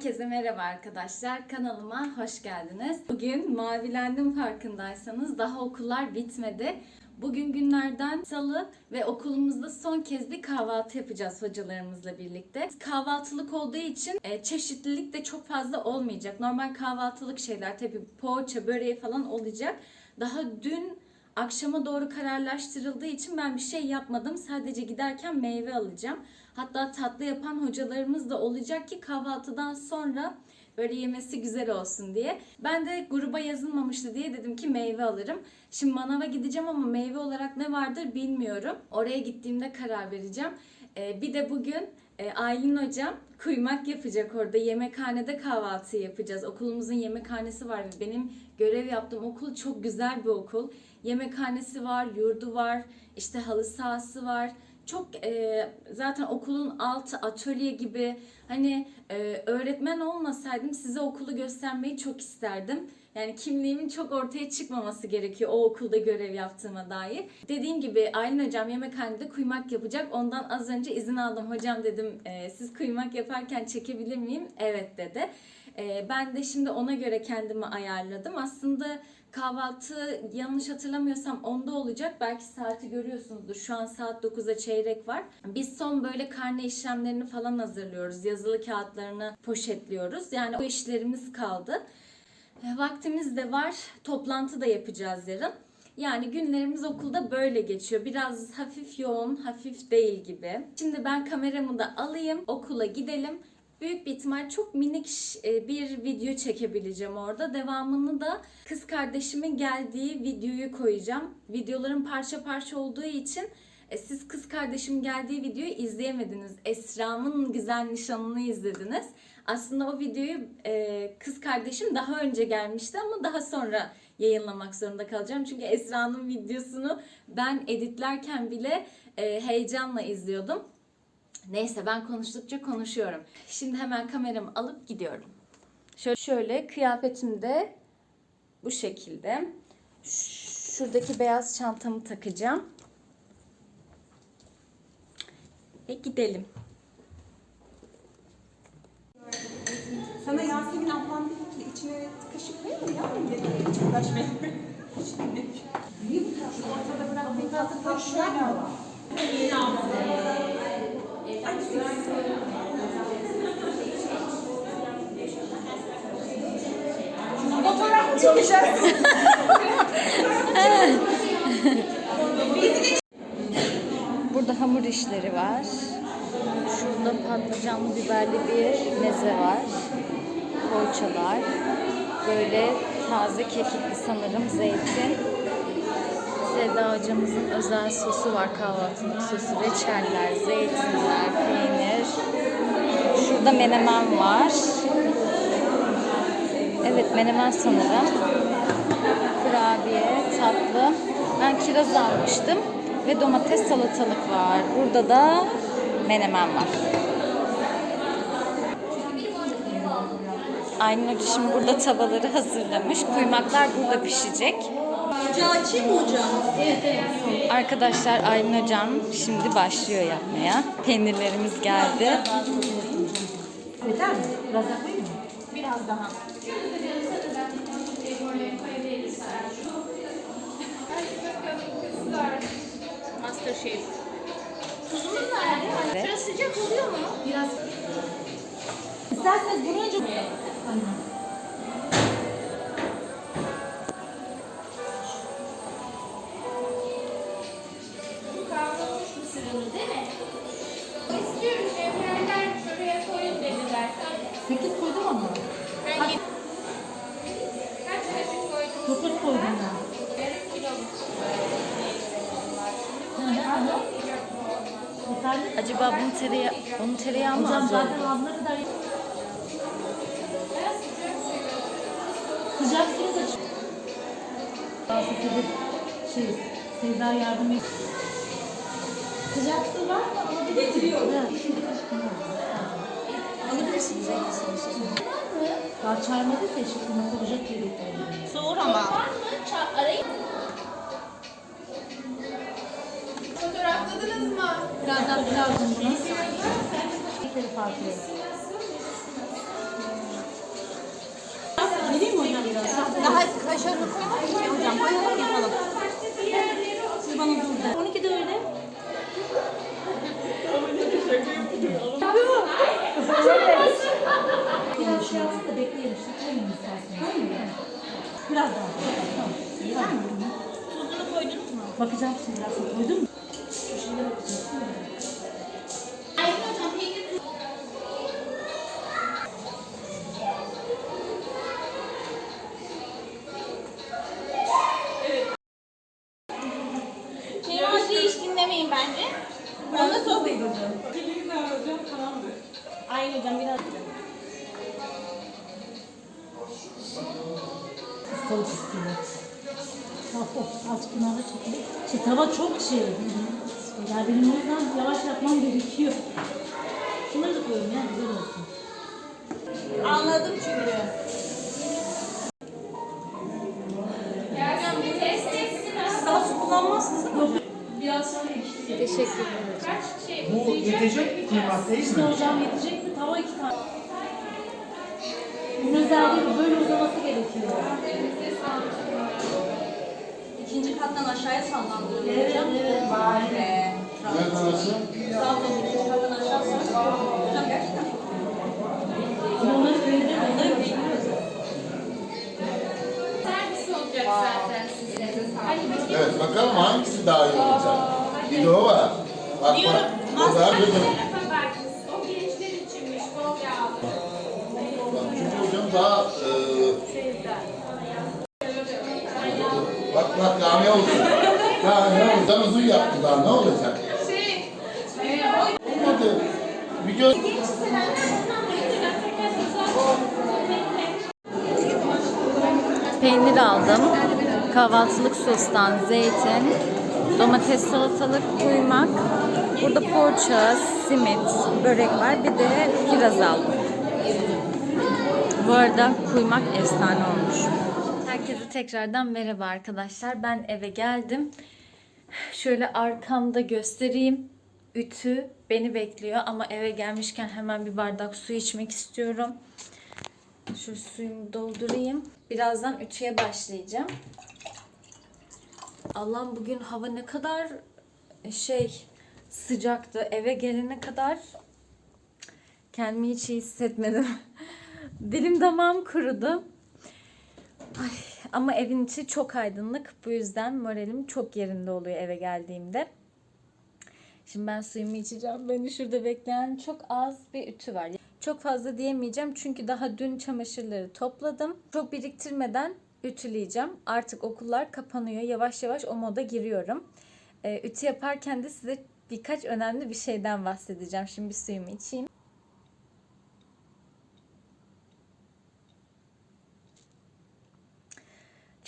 Herkese merhaba arkadaşlar. Kanalıma hoş geldiniz. Bugün mavilendim farkındaysanız. Daha okullar bitmedi. Bugün günlerden salı ve okulumuzda son kez bir kahvaltı yapacağız hocalarımızla birlikte. Kahvaltılık olduğu için e, çeşitlilik de çok fazla olmayacak. Normal kahvaltılık şeyler tabii poğaça, böreği falan olacak. Daha dün akşama doğru kararlaştırıldığı için ben bir şey yapmadım. Sadece giderken meyve alacağım. Hatta tatlı yapan hocalarımız da olacak ki kahvaltıdan sonra böyle yemesi güzel olsun diye. Ben de gruba yazılmamıştı diye dedim ki meyve alırım. Şimdi manava gideceğim ama meyve olarak ne vardır bilmiyorum. Oraya gittiğimde karar vereceğim. Ee, bir de bugün e, Aylin hocam kuymak yapacak orada. Yemekhanede kahvaltı yapacağız. Okulumuzun yemekhanesi var benim görev yaptığım okul çok güzel bir okul. Yemekhanesi var, yurdu var, işte halı sahası var. Çok e, zaten okulun altı atölye gibi hani e, öğretmen olmasaydım size okulu göstermeyi çok isterdim. Yani kimliğimin çok ortaya çıkmaması gerekiyor o okulda görev yaptığıma dair. Dediğim gibi Aylin hocam yemekhanede kuymak yapacak. Ondan az önce izin aldım. Hocam dedim e, siz kuymak yaparken çekebilir miyim? Evet dedi. E, ben de şimdi ona göre kendimi ayarladım. Aslında kahvaltı yanlış hatırlamıyorsam onda olacak. Belki saati görüyorsunuzdur. Şu an saat 9'a çeyrek var. Biz son böyle karne işlemlerini falan hazırlıyoruz. Yazılı kağıtlarını poşetliyoruz. Yani o işlerimiz kaldı. E, Vaktimiz de var. Toplantı da yapacağız yarın. Yani günlerimiz okulda böyle geçiyor. Biraz hafif yoğun, hafif değil gibi. Şimdi ben kameramı da alayım, okula gidelim. Büyük bir ihtimal çok minik e, bir video çekebileceğim orada. Devamını da kız kardeşimin geldiği videoyu koyacağım. Videoların parça parça olduğu için e, siz kız kardeşim geldiği videoyu izleyemediniz. Esra'mın güzel nişanını izlediniz. Aslında o videoyu e, kız kardeşim daha önce gelmişti ama daha sonra yayınlamak zorunda kalacağım. Çünkü Esra'nın videosunu ben editlerken bile heyecanla izliyordum. Neyse ben konuştukça konuşuyorum. Şimdi hemen kameramı alıp gidiyorum. Şöyle, şöyle kıyafetim de bu şekilde. Şuradaki beyaz çantamı takacağım. Ve gidelim. Sana Yasemin ablam dedi ki içine kaşık koyayım mı yavrum dedi. Kaç benim. Niye bu tarafı ortada bırak bir tatlı koy şöyle al. Fotoğraf çekeceğiz? Burada hamur işleri var. Şurada patlıcanlı biberli bir meze var. Poğaçalar. Böyle taze kekikli sanırım zeytin. Sevda hocamızın özel sosu var kahvaltılık sosu. Reçeller, zeytinler, peynir. Şurada menemen var. Evet menemen sanırım. Kurabiye, tatlı. Ben kiraz almıştım ve domates salatalık var. Burada da menemen var. Hoca şimdi burada tavaları hazırlamış. Kuymaklar burada pişecek. Caci mi hocam? Arkadaşlar Aylin Hocam şimdi başlıyor yapmaya. Peynirlerimiz geldi. Yeter mi? Biraz daha koyayım mı? Biraz daha. Masterchef. Tuzumuz nerede? Evet. Şurası sıcak oluyor mu? Biraz. İsterseniz bunu önce... 8 koydum ama. Ben Kaç kaşık koydun? 9 koydum ben. Yarım kilo. Yeterli. Acaba bunun tereyağı, onun tereyağı mı Hocam az oldu? zaten abla kadar... Sıcak suyu. Sıcak suyu da... Rahatsız edip şey, Sevda yardım et. Sıcak su var mı? Getiriyorum. Alabilirsiniz. Daha çağırmadı ki şimdi ne kuracak diye Soğur ama. Arayın. Fotoğrafladınız mı? Biraz daha lazım bunu. Tekleri farklı. Vereyim mi hocam biraz? Daha kaşarını koyalım mı hocam? Koyalım yapalım. Siz bana dur de. 12'de öyle. Biraz şey yapsın da bekleyelim. Koyun isterseniz. Biraz daha. Tamam. Tamam. Tuzunu koydunuz mu? Bakacağım şimdi biraz. Koydun mu? Şu şeye bakacağız. Kenara çekelim. Şey, tava çok şey. Ya benim o yüzden yavaş yapmam gerekiyor. Şunları da koyalım ya güzel olsun. Anladım çünkü. Hocam bir test etsin ha. Daha su kullanmazsınız değil mi hocam? Teşekkür ederim. Kaç şey Bu yetecek kıymat değil İşte mi? hocam yetecek mi? Tava iki tane. Bunun özelliği. Böyle uzaması gerekiyor. İkinci kattan aşağıya sallandırılıyor Evet, hocam. evet. Vay be. Arası? Trabzon'da ikinci kattan aşağı sallandırılıyor. Hocam gerçekten. Onları Onları servis olacak zaten size. Evet bakalım hangisi daha iyi olacak. Bir de o var. Bak bak. O da Hangi daha ne olacak? Şey, e, Olmadı. Bir güzel. Peynir aldım. Kahvaltılık sostan zeytin, domates salatalık, kuymak. Burada poğaça, simit, börek var. Bir de kiraz aldım. Bu arada kuymak efsane olmuş. Herkese tekrardan merhaba arkadaşlar. Ben eve geldim. Şöyle arkamda göstereyim. Ütü beni bekliyor ama eve gelmişken hemen bir bardak su içmek istiyorum. Şu suyumu doldurayım. Birazdan ütüye başlayacağım. Allah'ım bugün hava ne kadar şey sıcaktı. Eve gelene kadar kendimi hiç iyi hissetmedim. Dilim damağım kurudu. Ay, ama evin içi çok aydınlık. Bu yüzden moralim çok yerinde oluyor eve geldiğimde. Şimdi ben suyumu içeceğim. Beni şurada bekleyen çok az bir ütü var. Çok fazla diyemeyeceğim çünkü daha dün çamaşırları topladım. Çok biriktirmeden ütüleyeceğim. Artık okullar kapanıyor. Yavaş yavaş o moda giriyorum. Ee, ütü yaparken de size birkaç önemli bir şeyden bahsedeceğim. Şimdi bir suyumu içeyim.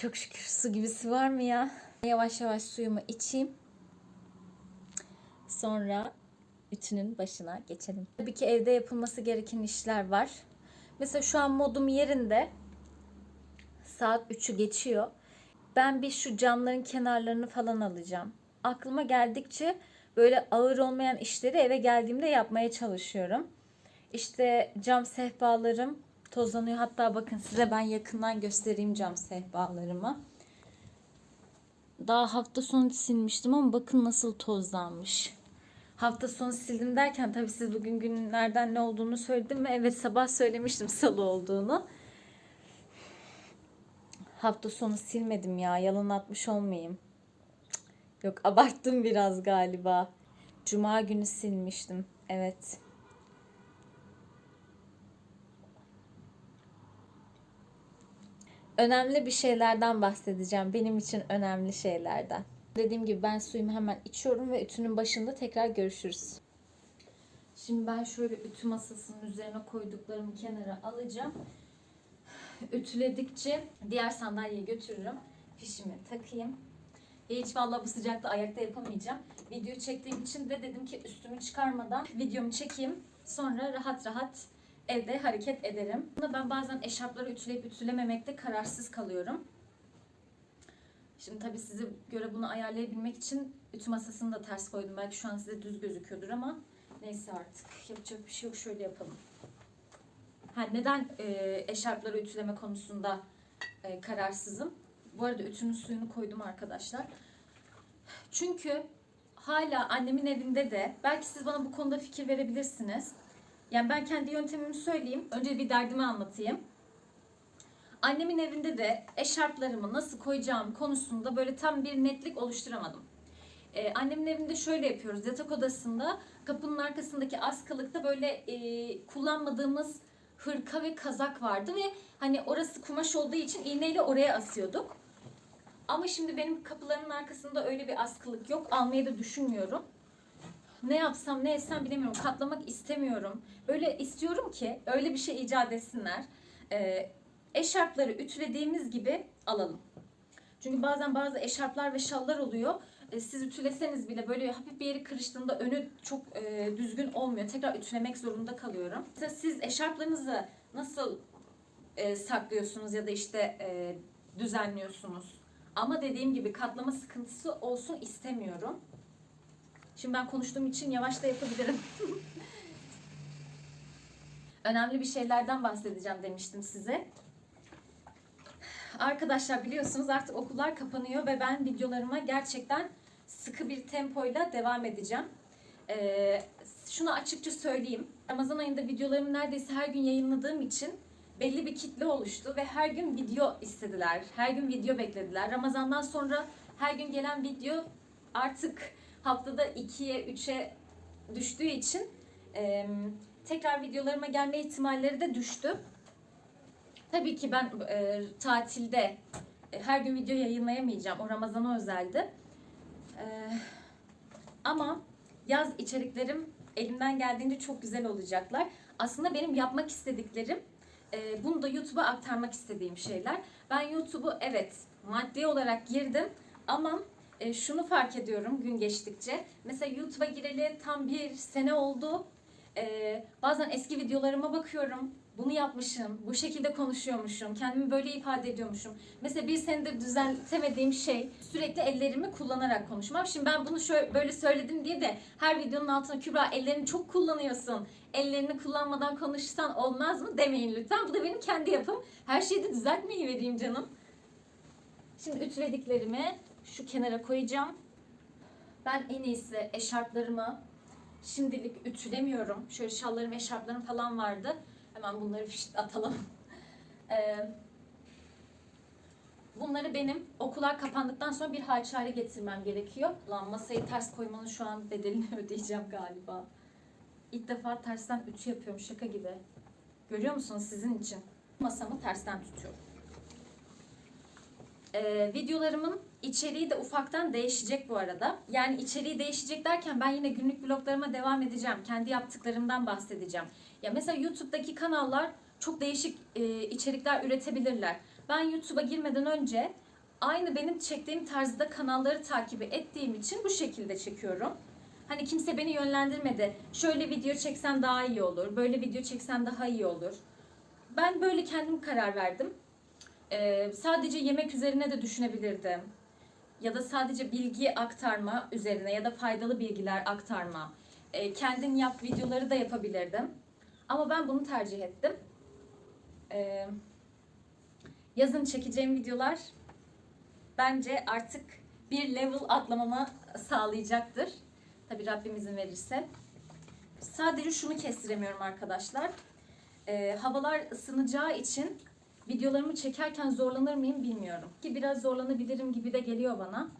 Çok şükür su gibisi var mı ya? Yavaş yavaş suyumu içeyim. Sonra ütünün başına geçelim. Tabii ki evde yapılması gereken işler var. Mesela şu an modum yerinde. Saat 3'ü geçiyor. Ben bir şu camların kenarlarını falan alacağım. Aklıma geldikçe böyle ağır olmayan işleri eve geldiğimde yapmaya çalışıyorum. İşte cam sehpalarım tozlanıyor. Hatta bakın size ben yakından göstereyim cam sehpalarımı. Daha hafta sonu silmiştim ama bakın nasıl tozlanmış. Hafta sonu sildim derken tabii siz bugün günlerden ne olduğunu söyledim mi? Evet sabah söylemiştim salı olduğunu. Hafta sonu silmedim ya yalan atmış olmayayım. Yok abarttım biraz galiba. Cuma günü silmiştim. Evet. Önemli bir şeylerden bahsedeceğim. Benim için önemli şeylerden. Dediğim gibi ben suyumu hemen içiyorum ve ütünün başında tekrar görüşürüz. Şimdi ben şöyle ütü masasının üzerine koyduklarımı kenara alacağım. Ütüledikçe diğer sandalyeye götürürüm. Fişimi takayım. Ya hiç vallahi bu sıcakta ayakta yapamayacağım. Video çektiğim için de dedim ki üstümü çıkarmadan videomu çekeyim. Sonra rahat rahat evde hareket ederim. Bunda ben bazen eşarpları ütüleyip ütülememekte kararsız kalıyorum. Şimdi tabii size göre bunu ayarlayabilmek için ütü masasını da ters koydum. Belki şu an size düz gözüküyordur ama neyse artık. Yapacak bir şey yok. Şöyle yapalım. Ha, neden e, eşarpları ütüleme konusunda e, kararsızım? Bu arada ütünün suyunu koydum arkadaşlar. Çünkü hala annemin evinde de belki siz bana bu konuda fikir verebilirsiniz. Yani ben kendi yöntemimi söyleyeyim. Önce bir derdimi anlatayım. Annemin evinde de eşarplarımı nasıl koyacağım konusunda böyle tam bir netlik oluşturamadım. Ee, annemin evinde şöyle yapıyoruz. Yatak odasında kapının arkasındaki askılıkta böyle e, kullanmadığımız hırka ve kazak vardı ve hani orası kumaş olduğu için iğneyle oraya asıyorduk. Ama şimdi benim kapılarımın arkasında öyle bir askılık yok. Almayı da düşünmüyorum. Ne yapsam ne etsem bilemiyorum. Katlamak istemiyorum. Böyle istiyorum ki öyle bir şey icat etsinler. Ee, eşarpları ütülediğimiz gibi alalım. Çünkü bazen bazı eşarplar ve şallar oluyor. E, Siz ütüleseniz bile böyle hafif bir yeri kırıştığında önü çok e, düzgün olmuyor. Tekrar ütülemek zorunda kalıyorum. Mesela siz eşarplarınızı nasıl e, saklıyorsunuz ya da işte e, düzenliyorsunuz? Ama dediğim gibi katlama sıkıntısı olsun istemiyorum. Şimdi ben konuştuğum için yavaş da yapabilirim. Önemli bir şeylerden bahsedeceğim demiştim size. Arkadaşlar biliyorsunuz artık okullar kapanıyor ve ben videolarıma gerçekten sıkı bir tempoyla devam edeceğim. Ee, şunu açıkça söyleyeyim. Ramazan ayında videolarımı neredeyse her gün yayınladığım için belli bir kitle oluştu ve her gün video istediler. Her gün video beklediler. Ramazandan sonra her gün gelen video artık haftada 2'ye 3'e düştüğü için e, tekrar videolarıma gelme ihtimalleri de düştü. Tabii ki ben e, tatilde e, her gün video yayınlayamayacağım. O Ramazan'a özeldi. E, ama yaz içeriklerim elimden geldiğince çok güzel olacaklar. Aslında benim yapmak istediklerim e, bunu da YouTube'a aktarmak istediğim şeyler. Ben YouTube'u evet maddi olarak girdim ama e, şunu fark ediyorum gün geçtikçe. Mesela YouTube'a gireli tam bir sene oldu. E, bazen eski videolarıma bakıyorum. Bunu yapmışım, bu şekilde konuşuyormuşum, kendimi böyle ifade ediyormuşum. Mesela bir senedir düzeltemediğim şey sürekli ellerimi kullanarak konuşmam. Şimdi ben bunu şöyle böyle söyledim diye de her videonun altına Kübra ellerini çok kullanıyorsun. Ellerini kullanmadan konuşsan olmaz mı demeyin lütfen. Bu da benim kendi yapım. Her şeyi de düzeltmeyi vereyim canım. Şimdi ütülediklerimi şu kenara koyacağım. Ben en iyisi eşarplarımı şimdilik ütülemiyorum. Şöyle şallarım, eşarplarım falan vardı. Hemen bunları fişt atalım. Ee, bunları benim okullar kapandıktan sonra bir halçare getirmem gerekiyor. Lan masayı ters koymanın şu an bedelini ödeyeceğim galiba. İlk defa tersten ütü yapıyorum şaka gibi. Görüyor musunuz sizin için? Masamı tersten tutuyorum. Ee, videolarımın içeriği de ufaktan değişecek bu arada. Yani içeriği değişecek derken ben yine günlük vloglarıma devam edeceğim. Kendi yaptıklarımdan bahsedeceğim. Ya mesela YouTube'daki kanallar çok değişik e, içerikler üretebilirler. Ben YouTube'a girmeden önce aynı benim çektiğim tarzda kanalları takip ettiğim için bu şekilde çekiyorum. Hani kimse beni yönlendirmedi. Şöyle video çeksen daha iyi olur. Böyle video çeksen daha iyi olur. Ben böyle kendim karar verdim. Ee, sadece yemek üzerine de düşünebilirdim. Ya da sadece bilgi aktarma üzerine ya da faydalı bilgiler aktarma. Ee, kendin yap videoları da yapabilirdim. Ama ben bunu tercih ettim. Ee, yazın çekeceğim videolar bence artık bir level atlamama sağlayacaktır. Tabii Rabbim izin verirse. Sadece şunu kestiremiyorum arkadaşlar. Ee, havalar ısınacağı için videolarımı çekerken zorlanır mıyım bilmiyorum. Ki biraz zorlanabilirim gibi de geliyor bana.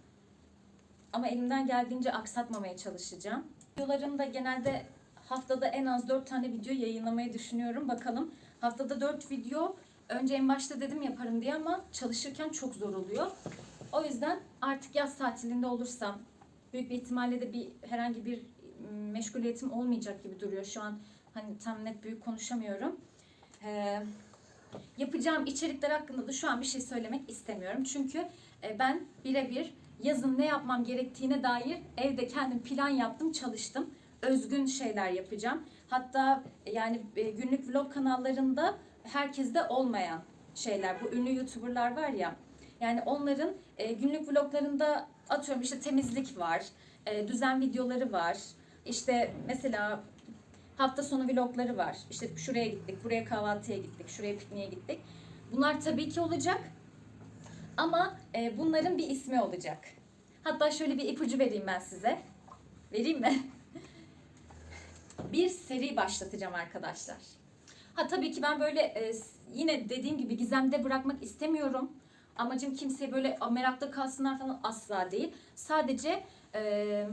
Ama elimden geldiğince aksatmamaya çalışacağım. Videolarımda genelde haftada en az 4 tane video yayınlamayı düşünüyorum. Bakalım haftada 4 video önce en başta dedim yaparım diye ama çalışırken çok zor oluyor. O yüzden artık yaz tatilinde olursam büyük bir ihtimalle de bir herhangi bir ım, meşguliyetim olmayacak gibi duruyor. Şu an hani tam net büyük konuşamıyorum. Ee, yapacağım içerikler hakkında da şu an bir şey söylemek istemiyorum. Çünkü e, ben birebir yazın ne yapmam gerektiğine dair evde kendim plan yaptım, çalıştım. Özgün şeyler yapacağım. Hatta e, yani e, günlük vlog kanallarında herkeste olmayan şeyler. Bu ünlü YouTuber'lar var ya. Yani onların günlük vloglarında atıyorum işte temizlik var, düzen videoları var. İşte mesela hafta sonu vlogları var. İşte şuraya gittik, buraya kahvaltıya gittik, şuraya pikniğe gittik. Bunlar tabii ki olacak. Ama e, bunların bir ismi olacak. Hatta şöyle bir ipucu vereyim ben size. Vereyim mi? bir seri başlatacağım arkadaşlar. Ha tabii ki ben böyle e, yine dediğim gibi gizemde bırakmak istemiyorum. Amacım kimseye böyle "A, merakta kalsınlar falan asla değil. Sadece e,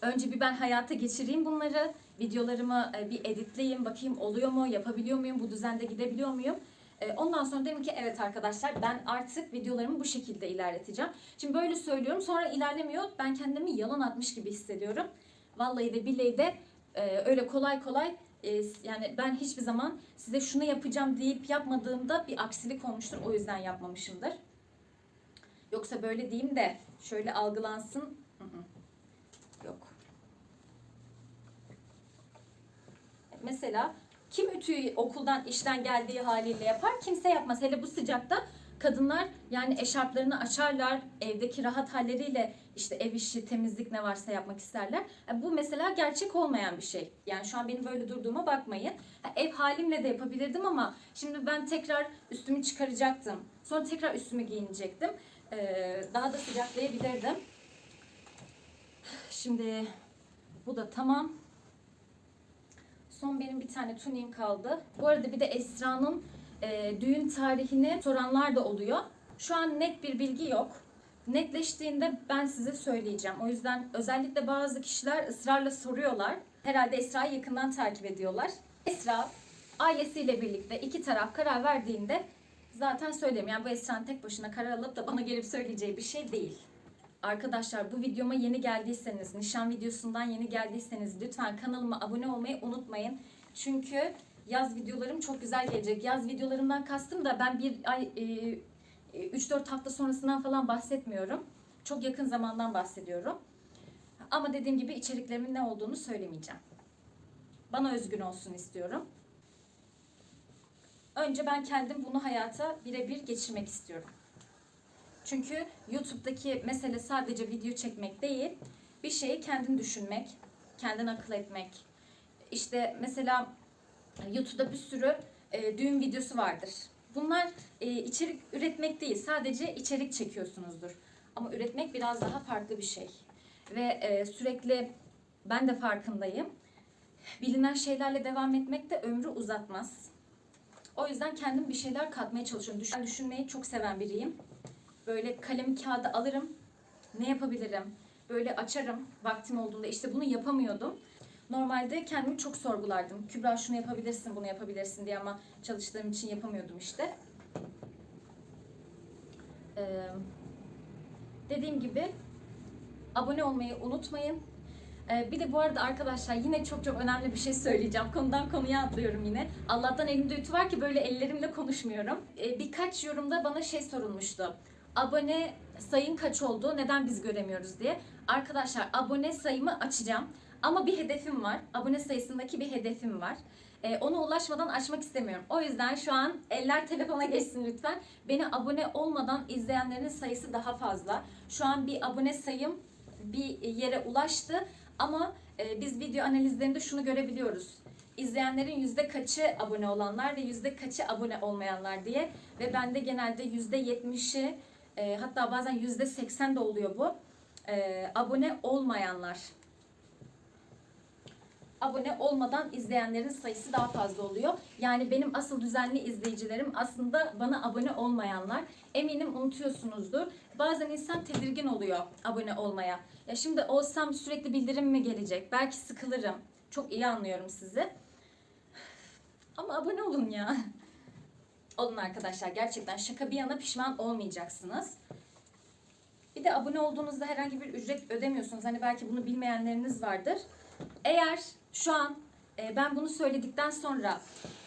önce bir ben hayata geçireyim bunları. Videolarımı e, bir editleyeyim, bakayım oluyor mu, yapabiliyor muyum, bu düzende gidebiliyor muyum? E, ondan sonra dedim ki evet arkadaşlar ben artık videolarımı bu şekilde ilerleteceğim. Şimdi böyle söylüyorum sonra ilerlemiyor. Ben kendimi yalan atmış gibi hissediyorum. Vallahi de billahi de e, öyle kolay kolay yani ben hiçbir zaman size şunu yapacağım deyip yapmadığımda bir aksilik olmuştur. O yüzden yapmamışımdır. Yoksa böyle diyeyim de şöyle algılansın. Hı hı. Yok. Mesela kim ütüyü okuldan işten geldiği haliyle yapar? Kimse yapmaz. Hele bu sıcakta kadınlar yani eşarplarını açarlar. Evdeki rahat halleriyle işte ev işi, temizlik ne varsa yapmak isterler. E, Bu mesela gerçek olmayan bir şey. Yani şu an benim böyle durduğuma bakmayın. Ha, Ev halimle de yapabilirdim ama şimdi ben tekrar üstümü çıkaracaktım. Sonra tekrar üstümü giyinecektim. Ee, daha da sıcaklayabilirdim. Şimdi bu da tamam. Son benim bir tane tuniğim kaldı. Bu arada bir de Esra'nın e, düğün tarihini soranlar da oluyor. Şu an net bir bilgi yok. Netleştiğinde ben size söyleyeceğim. O yüzden özellikle bazı kişiler ısrarla soruyorlar. Herhalde Esra'yı yakından takip ediyorlar. Esra ailesiyle birlikte iki taraf karar verdiğinde zaten söyleyeyim. Yani bu Esra'nın tek başına karar alıp da bana gelip söyleyeceği bir şey değil. Arkadaşlar bu videoma yeni geldiyseniz, nişan videosundan yeni geldiyseniz lütfen kanalıma abone olmayı unutmayın. Çünkü yaz videolarım çok güzel gelecek. Yaz videolarımdan kastım da ben bir ay, e, 3-4 hafta sonrasından falan bahsetmiyorum. Çok yakın zamandan bahsediyorum. Ama dediğim gibi içeriklerimin ne olduğunu söylemeyeceğim. Bana özgün olsun istiyorum. Önce ben kendim bunu hayata birebir geçirmek istiyorum. Çünkü YouTube'daki mesele sadece video çekmek değil, bir şeyi kendin düşünmek, kendin akıl etmek. İşte mesela YouTube'da bir sürü e, düğün videosu vardır. Bunlar e, içerik üretmek değil, sadece içerik çekiyorsunuzdur. Ama üretmek biraz daha farklı bir şey. Ve e, sürekli ben de farkındayım. Bilinen şeylerle devam etmek de ömrü uzatmaz. O yüzden kendim bir şeyler katmaya çalışıyorum. Düşün, düşünmeyi çok seven biriyim. Böyle kalem kağıdı alırım. Ne yapabilirim? Böyle açarım vaktim olduğunda. İşte bunu yapamıyordum. Normalde kendimi çok sorgulardım. Kübra şunu yapabilirsin, bunu yapabilirsin diye ama çalıştığım için yapamıyordum işte. Ee, dediğim gibi abone olmayı unutmayın. Ee, bir de bu arada arkadaşlar yine çok çok önemli bir şey söyleyeceğim. Konudan konuya atlıyorum yine. Allah'tan elimde ütü var ki böyle ellerimle konuşmuyorum. Ee, birkaç yorumda bana şey sorulmuştu. Abone sayın kaç oldu? Neden biz göremiyoruz diye. Arkadaşlar abone sayımı açacağım. Ama bir hedefim var. Abone sayısındaki bir hedefim var. Ee, ona ulaşmadan açmak istemiyorum. O yüzden şu an eller telefona geçsin lütfen. Beni abone olmadan izleyenlerin sayısı daha fazla. Şu an bir abone sayım bir yere ulaştı. Ama e, biz video analizlerinde şunu görebiliyoruz. İzleyenlerin yüzde kaçı abone olanlar ve yüzde kaçı abone olmayanlar diye. Ve bende genelde yüzde yetmişi e, hatta bazen yüzde seksen de oluyor bu. E, abone olmayanlar. Abone olmadan izleyenlerin sayısı daha fazla oluyor. Yani benim asıl düzenli izleyicilerim aslında bana abone olmayanlar. Eminim unutuyorsunuzdur. Bazen insan tedirgin oluyor abone olmaya. Ya şimdi olsam sürekli bildirim mi gelecek? Belki sıkılırım. Çok iyi anlıyorum sizi. Ama abone olun ya. Olun arkadaşlar gerçekten şaka bir yana pişman olmayacaksınız. Bir de abone olduğunuzda herhangi bir ücret ödemiyorsunuz. Hani belki bunu bilmeyenleriniz vardır. Eğer şu an e, ben bunu söyledikten sonra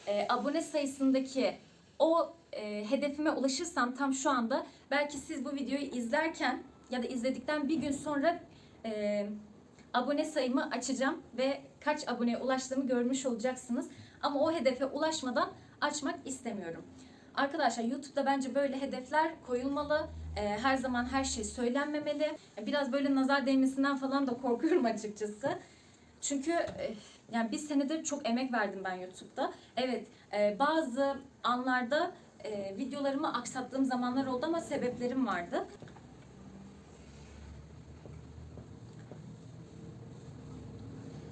e, abone sayısındaki o e, hedefime ulaşırsam tam şu anda belki siz bu videoyu izlerken ya da izledikten bir gün sonra e, abone sayımı açacağım ve kaç aboneye ulaştığımı görmüş olacaksınız. Ama o hedefe ulaşmadan açmak istemiyorum. Arkadaşlar YouTube'da bence böyle hedefler koyulmalı. Ee, her zaman her şey söylenmemeli. Biraz böyle nazar değmesinden falan da korkuyorum açıkçası. Çünkü e, yani bir senedir çok emek verdim ben YouTube'da. Evet e, bazı anlarda e, videolarımı aksattığım zamanlar oldu ama sebeplerim vardı.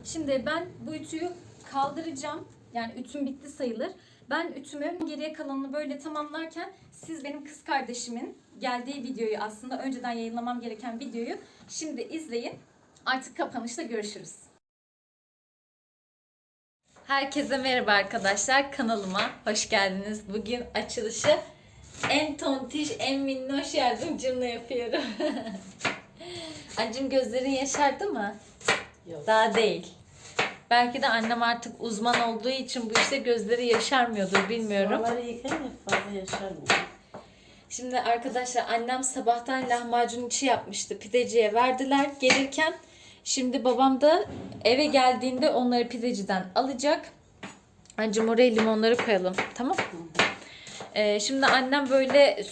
Şimdi ben bu ütüyü kaldıracağım. Yani ütüm bitti sayılır. Ben ütümün geriye kalanını böyle tamamlarken siz benim kız kardeşimin geldiği videoyu aslında önceden yayınlamam gereken videoyu şimdi izleyin. Artık kapanışta görüşürüz. Herkese merhaba arkadaşlar. Kanalıma hoş geldiniz. Bugün açılışı en tontiş, en minnoş yardımcımla yapıyorum. Anneciğim gözlerin yaşardı mı? Yok. Daha değil. Belki de annem artık uzman olduğu için bu işte gözleri yaşarmıyordur bilmiyorum. Soğanları yıkayınca fazla yaşarmıyor. Şimdi arkadaşlar annem sabahtan lahmacun içi yapmıştı. Pideciye verdiler gelirken. Şimdi babam da eve geldiğinde onları pideciden alacak. Ancım oraya limonları koyalım. Tamam Ee, şimdi annem böyle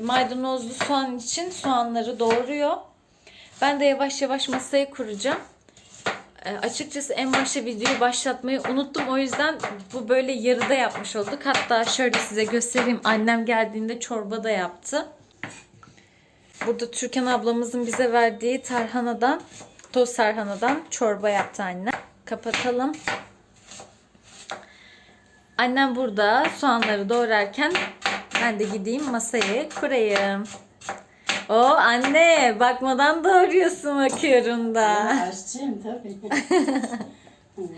maydanozlu soğan için soğanları doğruyor. Ben de yavaş yavaş masayı kuracağım. Ee, açıkçası en başta videoyu başlatmayı unuttum. O yüzden bu böyle yarıda yapmış olduk. Hatta şöyle size göstereyim. Annem geldiğinde çorba da yaptı. Burada Türkan ablamızın bize verdiği tarhanadan, toz tarhanadan çorba yaptı anne. Kapatalım. Annem burada soğanları doğrarken ben de gideyim masayı kurayım. O anne bakmadan doğruyorsun bakıyorum da. Aşçıyım tabii.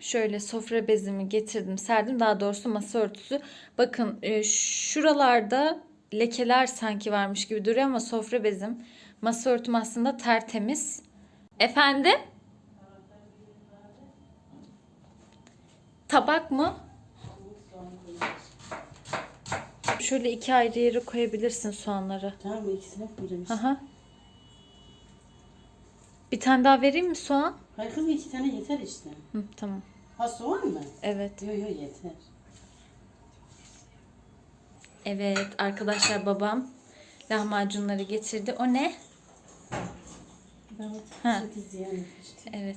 Şöyle sofra bezimi getirdim, serdim. Daha doğrusu masa örtüsü. Bakın e, şuralarda lekeler sanki varmış gibi duruyor ama sofra bezim, masa örtüm aslında tertemiz. Efendim? Tabak mı? Şöyle iki ayrı yere koyabilirsin soğanları. tamam ikisine koyacağım işte. Aha. Bir tane daha vereyim mi soğan? Hayır kızım iki tane yeter işte. Hı, tamam. Ha soğan mı? Evet. Yok yok yeter. Evet arkadaşlar babam lahmacunları getirdi. O ne? Ben Ha. Evet.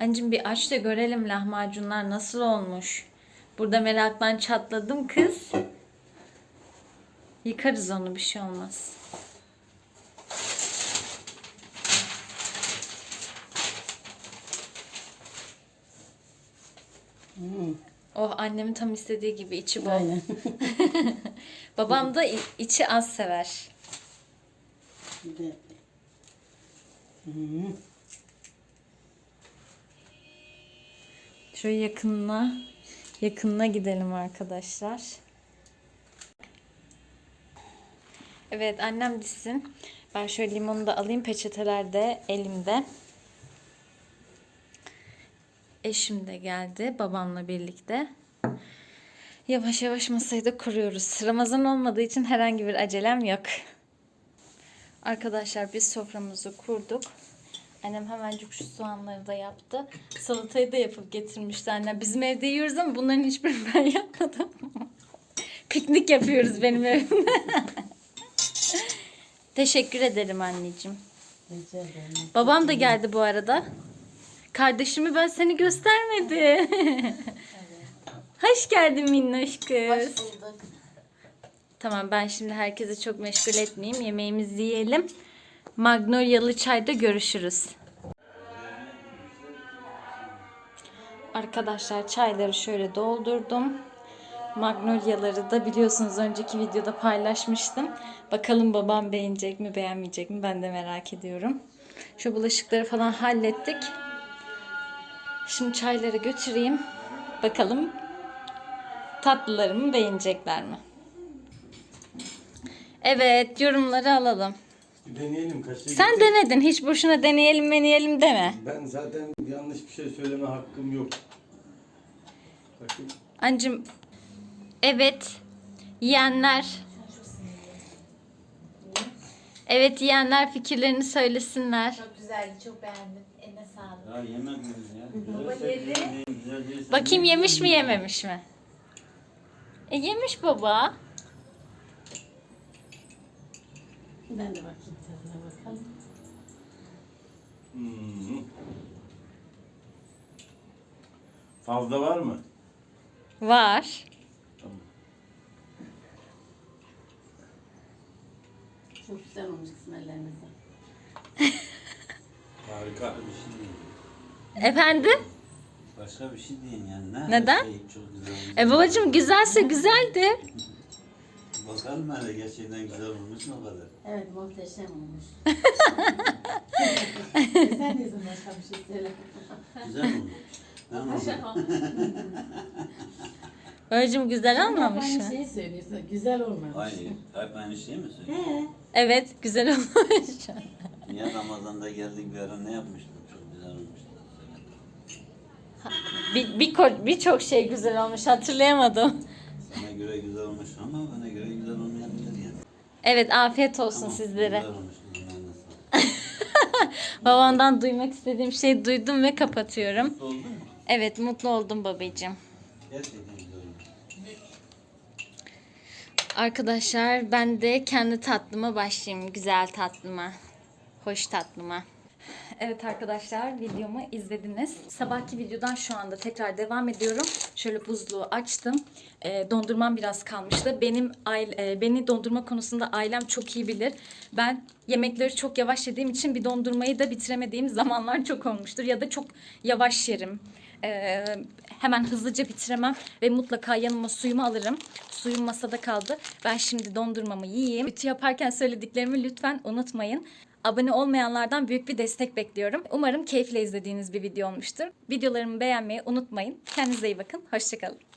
Anneciğim bir aç da görelim lahmacunlar nasıl olmuş. Burada meraktan çatladım kız. Yıkarız onu bir şey olmaz. Hmm. Oh annemin tam istediği gibi içi bol. Aynen. Babam da içi az sever. Hmm. Şöyle yakınına yakınına gidelim arkadaşlar. Evet annem dizsin. Ben şöyle limonu da alayım peçeteler de elimde. Eşim de geldi babamla birlikte. Yavaş yavaş masayı da kuruyoruz. Ramazan olmadığı için herhangi bir acelem yok. Arkadaşlar biz soframızı kurduk. Annem hemencik şu soğanları da yaptı. Salatayı da yapıp getirmişti annem. Bizim evde yiyoruz ama bunların hiçbirini ben yapmadım. Piknik yapıyoruz benim evimde. Teşekkür ederim anneciğim. Rica ederim. Babam da geldi bu arada. Kardeşimi ben seni göstermedim. Hoş geldin minnoş kız. bulduk. Tamam ben şimdi herkese çok meşgul etmeyeyim. Yemeğimizi yiyelim. Magnolyalı çayda görüşürüz. Arkadaşlar çayları şöyle doldurdum. Magnolyaları da biliyorsunuz önceki videoda paylaşmıştım. Bakalım babam beğenecek mi beğenmeyecek mi ben de merak ediyorum. Şu bulaşıkları falan hallettik. Şimdi çayları götüreyim. Bakalım tatlılarımı beğenecekler mi? Evet yorumları alalım. Bir deneyelim kaşığı. Sen getir. denedin. Hiç boşuna deneyelim deneyelim deme. Ben zaten yanlış bir şey söyleme hakkım yok. Bakın. Ancım evet yiyenler Evet yiyenler fikirlerini söylesinler. Çok güzeldi, çok beğendim. Eline sağlık. Ya yemediniz ya. Güzel yedi. Güzel değilse Bakayım yemiş mi yememiş mi? E yemiş baba. Ben de bakayım tadına bakalım. Hmm. Fazla var mı? Var. Çok güzel olmuş kızım ellerinize. Harika bir şey değil. Efendim? Başka bir şey değil yani. Ne? Neden? Şey çok güzel. E babacığım güzelse güzeldi. Bakalım hele gerçekten güzel olmuş mu o kadar? Evet muhteşem olmuş. Sen de izin başka bir şey söyle. Güzel olmuş. Tamam. Babacığım güzel olmamış Aynı mı? şeyi söylüyorsun. Güzel olmamış. Aynı, hep aynı şey mi söylüyorsun? He. Evet güzel olmuş. Niye Ramazan'da geldik bir ara ne yapmıştın? Çok güzel olmuştu. Bir, bir ko- birçok şey güzel olmuş hatırlayamadım. Göre güzel olmuş ama bana göre güzel olmayabilir yani. Evet afiyet olsun Tamam, sizlere. Güzel olmuş. sağlık. Babamdan duymak istediğim şeyi duydum ve kapatıyorum. Oldun mu? Evet mutlu oldum babacığım. Gerçekten güzel olmuş. Arkadaşlar ben de kendi tatlıma başlayayım. Güzel tatlıma. Hoş tatlıma. Evet arkadaşlar videomu izlediniz. Sabahki videodan şu anda tekrar devam ediyorum. Şöyle buzluğu açtım. Ee, dondurmam biraz kalmıştı. Benim aile, e, beni dondurma konusunda ailem çok iyi bilir. Ben yemekleri çok yavaş yediğim için bir dondurmayı da bitiremediğim zamanlar çok olmuştur. Ya da çok yavaş yerim. Ee, hemen hızlıca bitiremem ve mutlaka yanıma suyumu alırım. Suyum masada kaldı. Ben şimdi dondurmamı yiyeyim. Ütü yaparken söylediklerimi lütfen unutmayın. Abone olmayanlardan büyük bir destek bekliyorum. Umarım keyifle izlediğiniz bir video olmuştur. Videolarımı beğenmeyi unutmayın. Kendinize iyi bakın. Hoşçakalın.